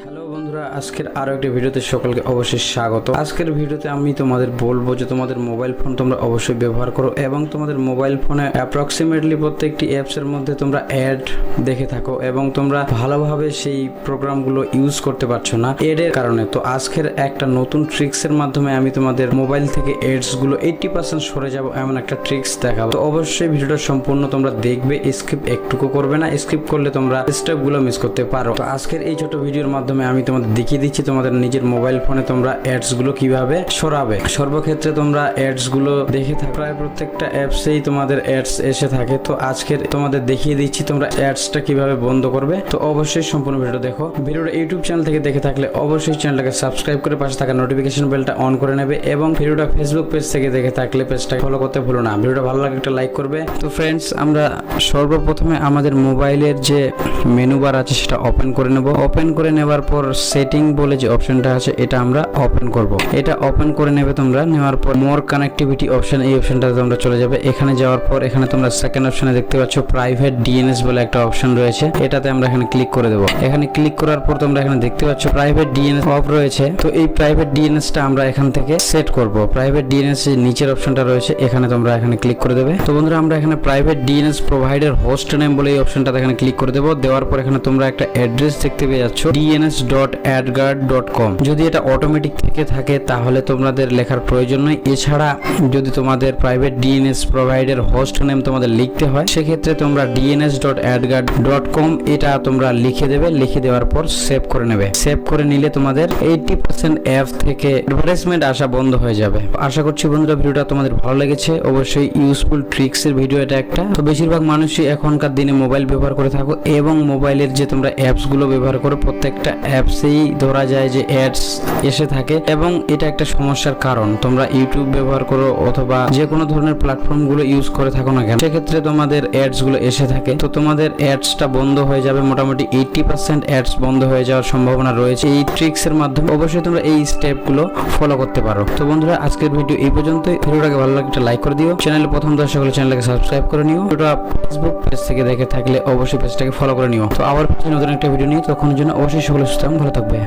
Hello বন্ধুরা, আজকের আরও একটি ভিডিওতে সকলকে অবশ্যই স্বাগত। আজকের ভিডিওতে আমি তোমাদের বলব যে তোমাদের মোবাইল ফোন তোমরা অবশ্যই ব্যবহার করো এবং তোমাদের মোবাইল ফোনে অ্যাপ্রক্সিমেটলি প্রত্যেকটি অ্যাপস এর মধ্যে তোমরা অ্যাড দেখে থাকো এবং তোমরা ভালোভাবে সেই প্রোগ্রামগুলো ইউজ করতে পারছ না এড এর কারণে। তো আজকের একটা নতুন ট্রিক্স এর মাধ্যমে আমি তোমাদের মোবাইল থেকে এডসগুলো এইটটি পার্সেন্ট সরে যাব এমন একটা ট্রিক্স দেখাবো। তো অবশ্যই ভিডিওটা সম্পূর্ণ তোমরা দেখবে স্কিপ একটুকু করবে না স্কিপ করলে তোমরা স্টেপগুলো মিস করতে পারো। তো আজকের এই ছোট ভিডিওর মাধ্যমে আমি তোমাদের দেখিয়ে দিচ্ছি তোমাদের নিজের মোবাইল ফোনে তোমরা অ্যাডসগুলো কীভাবে সরাবে। সর্বক্ষেত্রে তোমরা অ্যাডসগুলো দেখে থাকো। প্রায় প্রত্যেকটা অ্যাপসেই তোমাদের অ্যাডস এসে থাকে। তো আজকের তোমাদের দেখিয়ে দিচ্ছি তোমরা অ্যাডসটা কীভাবে বন্ধ করবে। তো অবশ্যই সম্পূর্ণ ভিডিও দেখো। ভিডিওটা ইউটিউব চ্যানেল থেকে দেখে থাকলে অবশ্যই চ্যানেলটাকে সাবস্ক্রাইব করে পাশে থাকা নোটিফিকেশন বেলটা অন করে নেবে এবং ভিডিওটা ফেসবুক পেজ থেকে দেখে থাকলে পেজটা ফলো করতে ভুলো না। ভিডিওটা ভালো লাগে একটা লাইক করবে। তো ফ্রেন্ডস আমরা সর্বপ্রথমে আমাদের মোবাইলের যে মেনু বার আছে সেটা ওপেন করে নেব। ওপেন করে নেবার পর সেটিং বলে যে অপশনটা আছে, এটা আমরা ওপেন করব। এটা ওপেন করে নেবে তোমরা, নেওয়ার পর মোর কানেক্টিভিটি অপশন এই অপশনটাতে তোমরা চলে যাবে। এখানে যাওয়ার পর এখানে তোমরা সেকেন্ড অপশনে দেখতে পাচ্ছ প্রাইভেট ডিএনএস বলে একটা অপশন রয়েছে। এটাতে আমরা এখানে ক্লিক করে দেবো। এখানে ক্লিক করার পর তোমরা এখানে দেখতে পাচ্ছ প্রাইভেট ডিএনএস অফ রয়েছে। তো এই প্রাইভেট ডিএনএসটা আমরা এখান থেকে সেট করব। প্রাইভেট ডিএনএস এর নিচের অপশনটা রয়েছে, এখানে তোমরা এখানে ক্লিক করে দেবে। তো বন্ধুরা, আমরা এখানে private DNS provider host name বলে এই অপশনটাতে এখানে ক্লিক করে দেবো। দেওয়ার পর এখানে তোমরা একটা অ্যাড্রেস দেখতে পেয়ে যাচ্ছ। DNS dot AdGuard dot com যদি এটা অটোমেটিক থেকে থাকে, তাহলে তোমাদের লেখার প্রয়োজন নয় এছাড়া যদি তোমাদের private DNS provider host name তোমাদের লিখতে হয়, সেক্ষেত্রে তোমরা DNS dot AdGuard dot com এটা তোমরা লিখে দেবে। লিখে দেওয়ার পর সেভ করে নেবে। সেভ করে নিলে তোমাদের এইটি পার্সেন্ট অ্যাপ থেকে অ্যাডভার্টাইজমেন্ট আসা বন্ধ হয়ে যাবে। আশা করছি বন্ধুরা ভিডিওটা তোমাদের ভালো লেগেছে। অবশ্যই ইউজফুল ট্রিক্স এর ভিডিও এটা একটা। তো বেশিরভাগ মানুষই এখনকার দিনে মোবাইল ব্যবহার করে থাকো এবং মোবাইলের যে তোমরা অ্যাপসগুলো ব্যবহার করো, প্রত্যেকটা অ্যাপসেই ধরা যায় যে অ্যাডস এসে থাকে এবং এটা একটা সমস্যার কারণ। তোমরা ইউটিউব ব্যবহার করো অথবা যে কোনো ধরনের প্ল্যাটফর্মগুলো ইউজ করে থাকো না কেন, সেক্ষেত্রে তোমাদের অ্যাডসগুলো এসে থাকে। তো তোমাদের অ্যাডসটা বন্ধ হয়ে যাবে, মোটামুটি এইটি পার্সেন্ট অ্যাডস বন্ধ হয়ে যাওয়ার সম্ভাবনা রয়েছে। এই ট্রিক্স এর মাধ্যমে অবশ্যই তোমরা এই স্টেপগুলো ফলো করতে পারো। তো বন্ধুরা, আজকের ভিডিও এই পর্যন্তই। ভিডিওটাকে ভালো লাগে একটা লাইক করে দিও। চ্যানেলে প্রথম দর্শক হলে চ্যানেলকে সাবস্ক্রাইব করে নিও। ভিডিওটা ফেসবুক পেজ থেকে দেখে থাকলে অবশ্যই পেজটাকে ফলো করে নিও। তো আবার নতুন একটা ভিডিও নিয়ে তখন জন্য অবশ্যই সকলে সুস্থ ভালো থাকবে।